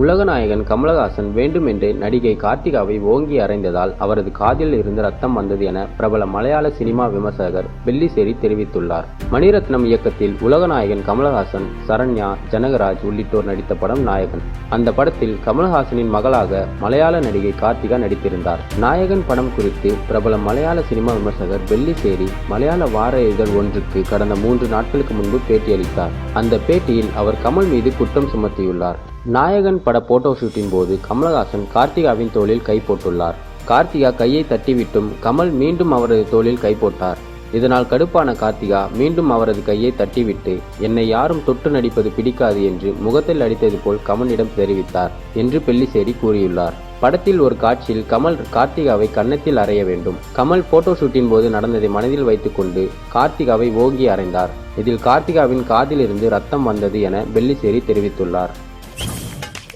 உலகநாயகன் கமலஹாசன் வேண்டுமென்றே நடிகை கார்த்திகாவை ஓங்கி அறைந்ததால் அவரது காதில் இருந்து ரத்தம் வந்தது என பிரபல மலையாள சினிமா விமர்சகர் பெல்லிசேரி தெரிவித்துள்ளார். மணிரத்னம் இயக்கத்தில் உலகநாயகன் கமலஹாசன் சரண்யா ஜனகராஜ் உள்ளிட்டோர் நடித்த படம் நாயகன். அந்த படத்தில் கமலஹாசனின் மகளாக மலையாள நடிகை கார்த்திகா நடித்திருந்தார். நாயகன் படம் குறித்து பிரபல மலையாள சினிமா விமர்சகர் பெல்லிசேரி மலையாள வார இதழ் ஒன்றுக்கு கடந்த மூன்று நாட்களுக்கு முன்பு பேட்டியளித்தார். அந்த பேட்டியில் அவர் கமல் மீது குற்றம் சுமத்தியுள்ளார். நாயகன் பட போட்டோ ஷூட்டின் போது கமலஹாசன் கார்த்திகாவின் தோளில் கை போட்டுள்ளார். கார்த்திகா கையை தட்டிவிட்டும் கமல் மீண்டும் அவரது தோளில் கை போட்டார். இதனால் கடுப்பான கார்த்திகா மீண்டும் அவரது கையை தட்டிவிட்டு என்னை யாரும் தொட்டு நடிப்பது பிடிக்காது என்று முகத்தில் அடித்தது போல் கமலிடம் தெரிவித்தார் என்று பெல்லிசேரி கூறியுள்ளார். படத்தில் ஒரு காட்சியில் கமல் கார்த்திகாவை கன்னத்தில் அறைய வேண்டும். கமல் போட்டோ ஷூட்டின் போது நடந்ததை மனதில் வைத்துக்கொண்டு கார்த்திகாவை ஓங்கி அறைந்தார். இதில் கார்த்திகாவின் காதிலிருந்து ரத்தம் வந்தது என பெல்லிசேரி தெரிவித்துள்ளார்.